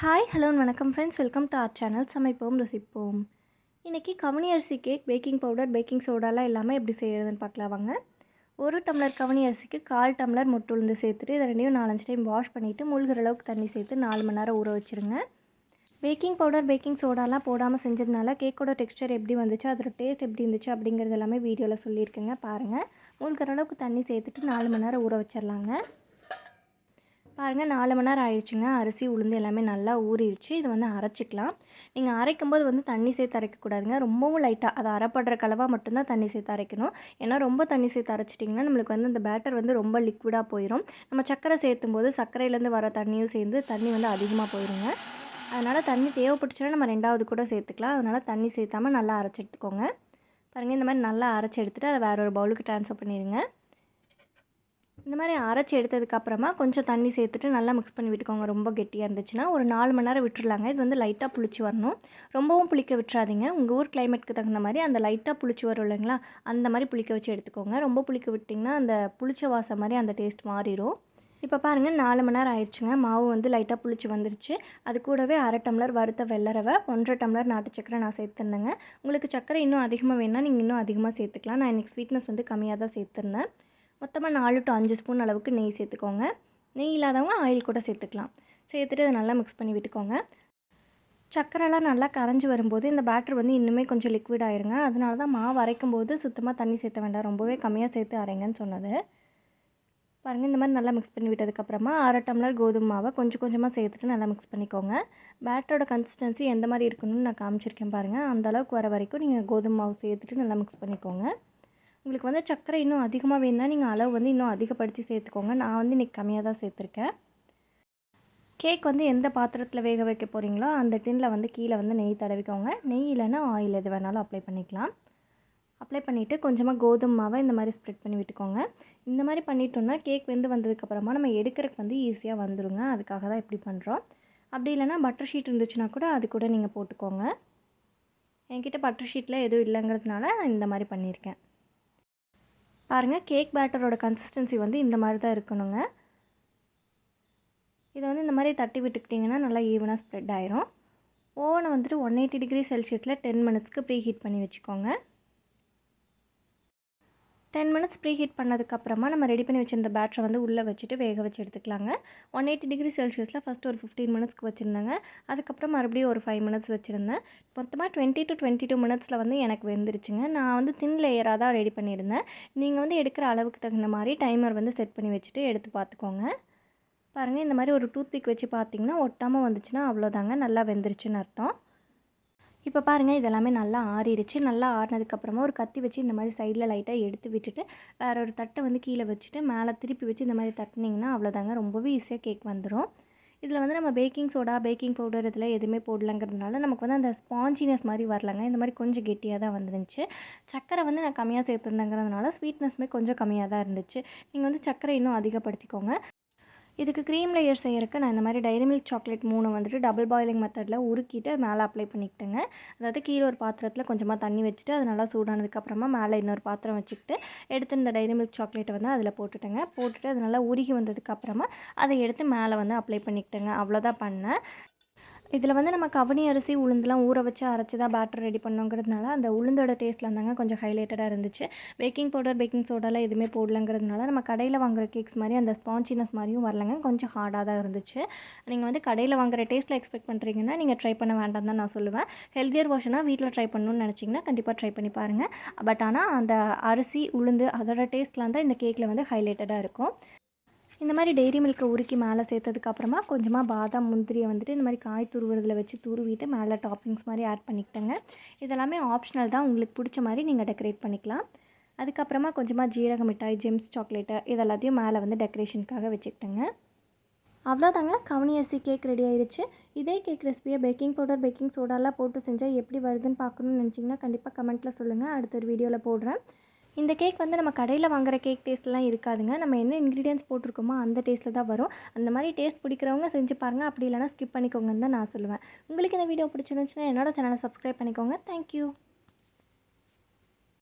Hi hello வணக்கம் friends welcome to our channel சமைப்போம் ரசிப்போம். இன்றைக்கி கவனி அரிசி கேக் பேக்கிங் பவுடர் பேக்கிங் சோடாலாம் எல்லாமே எப்படி செய்கிறதுன்னு பார்க்கலாம் வாங்க. ஒரு டம்ளர் கவனி அரிசிக்கு கால் டம்ளர் முட்டு உளுந்து சேர்த்துட்டு இதை ரெண்டையும் நாலஞ்சு டைம் வாஷ் பண்ணிவிட்டு மூழ்கிற அளவுக்கு தண்ணி சேர்த்து நாலு மணி நேரம் ஊற வச்சுருங்க. பேக்கிங் பவுடர் பேக்கிங் சோடாலாம் போடாமல் செஞ்சதுனால கேக்கோட டெக்ஸ்டர் எப்படி வந்துச்சு அதோட டேஸ்ட் எப்படி இருந்துச்சு அப்படிங்கிறது எல்லாமே வீடியோவில் சொல்லியிருக்கேங்க பாருங்கள் மூழ்கிற அளவுக்கு தண்ணி சேர்த்துட்டு நாலு மணி நேரம் ஊற வச்சிடலாங்க பாருங்கள் நாலு மணி நேரம் ஆயிடுச்சுங்க. அரிசி உளுந்து எல்லாமே நல்லா ஊறிடுச்சு. இது வந்து அரைச்சிக்கலாம். நீங்கள் அரைக்கும் போது வந்து தண்ணி சேர்த்து அரைக்கக்கூடாதுங்க. ரொம்பவும் லைட்டாக அதை அரைப்படுற கலவாக மட்டும்தான் தண்ணி சேர்த்து அரைக்கணும். ஏன்னா ரொம்ப தண்ணி சேர்த்து அரைச்சிட்டிங்கன்னா நம்மளுக்கு வந்து அந்த பேட்டர் வந்து ரொம்ப லிக்விடாக போயிடும் நம்ம சர்க்கரை சேர்த்தும் போது சர்க்கரையிலேருந்து வர தண்ணியும் சேர்ந்து தண்ணி வந்து அதிகமாக போயிடுங்க அதனால் தண்ணி தேவைப்பட்டுச்சுன்னா நம்ம ரெண்டாவது கூட சேர்த்துக்கலாம். அதனால் தண்ணி சேர்த்தாமல் நல்லா அரைச்சி எடுத்துக்கோங்க. பாருங்கள் இந்த மாதிரி நல்லா அரைச்சி எடுத்துகிட்டு அதை வேறு ஒரு பவுலுக்கு ட்ரான்ஸ்ஃபர் பண்ணிடுங்க. இந்த மாதிரி அரைச்சி எடுத்ததுக்கப்புறமா கொஞ்சம் தண்ணி சேர்த்துட்டு நல்லா மிக்ஸ் பண்ணி விட்டுக்கோங்க. ரொம்ப கெட்டியாக இருந்துச்சுன்னா ஒரு நாலு மணி நேரம் விட்டுருலாங்க இது வந்து லைட்டாக புளிச்சு வரணும். ரொம்பவும் புளிக்க விட்டுறாதீங்க. உங்கள் ஊர் கிளைமேட்க்கு தகுந்த மாதிரி அந்த லைட்டாக புளிச்சு வரும் இல்லைங்களா? அந்த மாதிரி புளிக்க வச்சு எடுத்துக்கோங்க. ரொம்ப புளிக்க விட்டிங்கன்னா அந்த புளிச்ச வாசம் மாதிரி அந்த டேஸ்ட் மாறிடும். இப்போ பாருங்கள் நாலு மணி நேரம் ஆயிடுச்சுங்க. மாவு வந்து லைட்டாக புளிச்சு வந்துருச்சு. அது கூடவே அரை டம்ளர் வறுத்த வெள்ளரவை ஒன்றரை டம்ளர் நாட்டு சக்கரை நான் சேர்த்துருந்தேங்க. உங்களுக்கு சக்கரை இன்னும் அதிகமாக வேணால் நீங்கள் இன்னும் அதிகமாக சேர்த்துக்கலாம். நான் இன்றைக்கி ஸ்வீட்னஸ் வந்து கம்மியாக தான் சேர்த்துருந்தேன். மொத்தமாக நாலு டு அஞ்சு ஸ்பூன் அளவுக்கு நெய் சேர்த்துக்கோங்க. நெய் இல்லாதவங்க ஆயில் கூட சேர்த்துக்கலாம். சேர்த்துட்டு அதை நல்லா மிக்ஸ் பண்ணி விட்டுக்கோங்க. சக்கரைலாம் நல்லா கரைஞ்சி வரும்போது இந்த பேட்டர் வந்து இன்னுமே கொஞ்சம் லிக்விட் ஆயிருங்க. அதனால தான் மாவு அரைக்கும் போது சுத்தமாக தண்ணி சேர்த்த வேண்டாம். ரொம்பவே கம்மியாக சேர்த்து அரைங்கன்னு சொன்னது. பாருங்கள் இந்த மாதிரி நல்லா மிக்ஸ் பண்ணி விட்டதுக்கப்புறமா அரை டம்ளர் கோதுமை மாவை கொஞ்சம் கொஞ்சமாக சேர்த்துட்டு நல்லா மிக்ஸ் பண்ணிக்கோங்க. பேட்டரோட கன்சிஸ்டன்சி எந்த மாதிரி இருக்கணும்னு நான் காமிச்சிருக்கேன் பாருங்கள் அந்த அளவுக்கு வர வரைக்கும் நீங்கள் கோதுமை மாவு சேர்த்துட்டு நல்லா மிக்ஸ் பண்ணிக்கோங்க. உங்களுக்கு வந்து சர்க்கரை இன்னும் அதிகமாக வேணும்னா நீங்கள் அளவு வந்து இன்னும் அதிகப்படுத்தி சேர்த்துக்கோங்க. நான் வந்து இன்றைக்கி கம்மியாக தான் சேர்த்துருக்கேன். கேக் வந்து எந்த பாத்திரத்தில் வேக வைக்க போகிறீங்களோ அந்த டின்னில் வந்து கீழே வந்து நெய் தடவிக்கோங்க. நெய் இல்லைன்னா ஆயில் எது வேணாலும் அப்ளை பண்ணிக்கலாம். அப்ளை பண்ணிவிட்டு கொஞ்சமாக கோதுமை மாவை இந்த மாதிரி ஸ்ப்ரெட் பண்ணி விட்டுக்கோங்க. இந்த மாதிரி பண்ணிட்டோம்னா கேக் வெந்து வந்ததுக்கப்புறமா நம்ம எடுக்கிறதுக்கு வந்து ஈஸியாக வந்துடுங்க அதுக்காக தான் இப்படி பண்ணுறோம் அப்படி இல்லைனா பட்டர் ஷீட் இருந்துச்சுன்னா கூட அது கூட நீங்கள் போட்டுக்கோங்க. என்கிட்ட பட்டர் ஷீட்டில் எதுவும் இல்லைங்கிறதுனால நான் இந்த மாதிரி பண்ணியிருக்கேன். பாருங்கள் கேக் பேட்டரோட கன்சிஸ்டன்சி வந்து இந்த மாதிரி தான் இருக்கணுங்க. இதை வந்து இந்த மாதிரி தட்டி விட்டுக்கிட்டிங்கன்னா நல்லா ஈவனாக ஸ்ப்ரெட் ஆயிரும். ஓவனை வந்துட்டு ஒன் எயிட்டி டிகிரி செல்சியஸில் டென் மினிட்ஸ்க்கு ப்ரீ ஹீட் பண்ணி வச்சுக்கோங்க. டென் மினிட்ஸ் ப்ரீ ஹீட் பண்ணதுக்கப்புறமா நம்ம ரெடி பண்ணி வச்சுருந்த பேட்டரை வந்து உள்ளே வச்சுட்டு வேக வச்சு எடுத்துக்கலாங்க. ஒன் எயிட்டி டிகிரி செல்சியஸில் ஃபஸ்ட் ஒரு ஃபிஃப்டீன் மினிட்ஸ்க்கு வச்சுருந்தேங்க. அதுக்கப்புறம் மறுபடியும் ஒரு ஃபைவ் மினிட்ஸ் வச்சுருந்தேன். மொத்தமாக டுவெண்ட்டி டு டுவெண்ட்டி டூ மினிட்ஸில் வந்து எனக்கு வெந்துருச்சுங்க. நான் வந்து தின் லேயராக தான் ரெடி பண்ணியிருந்தேன். நீங்கள் வந்து எடுக்கிற அளவுக்கு தகுந்த மாதிரி டைமர் வந்து செட் பண்ணி வச்சுட்டு எடுத்து பார்த்துக்கோங்க. பாருங்கள் இந்த மாதிரி ஒரு டூத் பிக் வச்சு பார்த்தீங்கன்னா ஒட்டாமல் வந்துச்சுன்னா அவ்வளோதாங்க நல்லா வெந்துருச்சுன்னு அர்த்தம். இப்போ பாருங்கள் இதெல்லாமே நல்லா ஆறிடுச்சு. நல்லா ஆறினதுக்கப்புறமா ஒரு கத்தி வச்சு இந்த மாதிரி சைடில் லைட்டாக எடுத்து விட்டுட்டு வேறு ஒரு தட்டை வந்து கீழே வச்சுட்டு மேலே திருப்பி வச்சு இந்த மாதிரி தட்டினீங்கன்னா அவ்வளோதாங்க. ரொம்பவே ஈஸியாக கேக் வந்துடும் இதில் வந்து நம்ம பேக்கிங் சோடா பேக்கிங் பவுடர் இதில் எதுவுமே போடலங்கிறதுனால நமக்கு வந்து அந்த ஸ்பாஞ்சினஸ் மாதிரி வரலங்க. இந்த மாதிரி கொஞ்சம் கெட்டியாக தான் வந்துருந்துச்சு. சக்கரை வந்து நான் கம்மியாக சேர்த்துருந்தேங்கிறதுனால ஸ்வீட்னஸ்மே கொஞ்சம் கம்மியாக தான் இருந்துச்சு. நீங்கள் வந்து சக்கரை இன்னும் அதிகப்படுத்திக்கோங்க. இதுக்கு க்ரீம் லேயர் செய்யறதுக்கு நான் இந்த மாதிரி டைரி மில்க் சாக்லேட் மூணு வந்துட்டு டபுள் பாயிலிங் மெத்தடில் உருக்கிட்டு மேலே அப்ளை பண்ணிக்கிட்டேங்க. அதாவது கீழே ஒரு பாத்திரத்தில் கொஞ்சமாக தண்ணி வச்சுட்டு அது நல்லா சூடானதுக்கப்புறமா மேலே இன்னொரு பாத்திரம் வச்சுக்கிட்டு எடுத்து இந்த டைரி மில்க் சாக்லேட்டை வந்து அதில் போட்டுட்டேங்க. போட்டுட்டு அது நல்லா உருகி வந்ததுக்கப்புறமா அதை எடுத்து மேலே வந்து அப்ளை பண்ணிக்கிட்டேங்க. அவ்வளோதான் பண்ணேன். இதில் வந்து நம்ம கவனி அரிசி உளுந்துலாம் ஊற வச்சு அரைச்சி தான் பேட்டர் ரெடி பண்ணோங்கிறதுனால அந்த உளுந்தோட டேஸ்ட்டில் இருந்தாங்க கொஞ்சம் ஹைலைட்டடாக இருந்துச்சு. பேக்கிங் பவுடர் பேக்கிங் சோடாலாம் எதுவுமே போடலங்கிறதுனால நம்ம கடையில் வாங்குற கேக்ஸ் மாதிரி அந்த ஸ்பான்ச்சினஸ் மாதிரியும் வரலங்க. கொஞ்சம் ஹார்டாக தான் இருந்துச்சு. நீங்கள் வந்து கடையில் வாங்குற டேஸ்ட்டில் எக்ஸ்பெக்ட் பண்ணுறீங்கன்னா நீங்கள் ட்ரை பண்ண வேண்டாம் தான் நான் சொல்லுவேன். ஹெல்த்தியர் வருஷனாக வீட்டில் ட்ரை பண்ணணும்னு நினச்சிங்கன்னா கண்டிப்பாக ட்ரை பண்ணி பாருங்கள் பட் ஆனால் அந்த அரிசி உளுந்து அதோட டேஸ்ட்லாம் தான் இந்த கேக்கில் வந்து ஹைலைட்டடாக இருக்கும். இந்த மாதிரி டெய்ரி மில்க்கை உருக்கி மேலே சேர்த்ததுக்கப்புறமா கொஞ்சமாக பாதாம் முந்திரியை வந்துட்டு இந்த மாதிரி காய் துருவுறதில் வச்சு துருவிட்டு மேலே டாப்பிங்ஸ் மாதிரி ஆட் பண்ணிக்கிட்டேங்க. இதெல்லாமே ஆப்ஷனல் தான். உங்களுக்கு பிடிச்ச மாதிரி நீங்கள் டெக்கரேட் பண்ணிக்கலாம். அதுக்கப்புறமா கொஞ்சமாக ஜீரக மிட்டாய் ஜெம்ஸ் சாக்லேட்டு இதெல்லாத்தையும் மேலே வந்து டெக்கரேஷனுக்காக வச்சுக்கிட்டேங்க. அவ்வளோதாங்க கவனி அரிசி கேக் ரெடி ஆயிடுச்சு இதே கேக் ரெசிபியை பேக்கிங் பவுடர் பேக்கிங் சோடாலாம் போட்டு செஞ்சால் எப்படி வருதுன்னு பார்க்கணுன்னு நினச்சிங்கன்னா கண்டிப்பாக கமெண்ட்டில் சொல்லுங்கள் அடுத்த ஒரு வீடியோவில் போடுறேன். இந்த கேக் வந்து நம்ம கடையில் வாங்குற கேக் டேஸ்ட்லாம் இருக்காதுங்க. நம்ம என்ன இன்க்ரீடியன்ஸ் போட்டிருக்கோமோ அந்த டேஸ்ட்டில் தான் வரும். அந்த மாதிரி டேஸ்ட் பிடிக்கிறவங்க செஞ்சு பாருங்கள் அப்படி இல்லைனா ஸ்கிப் பண்ணிக்கோங்கன்னு தான் நான் சொல்லுவேன். உங்களுக்கு இந்த வீடியோ பிடிச்சிருந்துச்சுன்னா என்னோட சேனலை சப்ஸ்கிரைப் பண்ணிக்கோங்க. தேங்க்யூ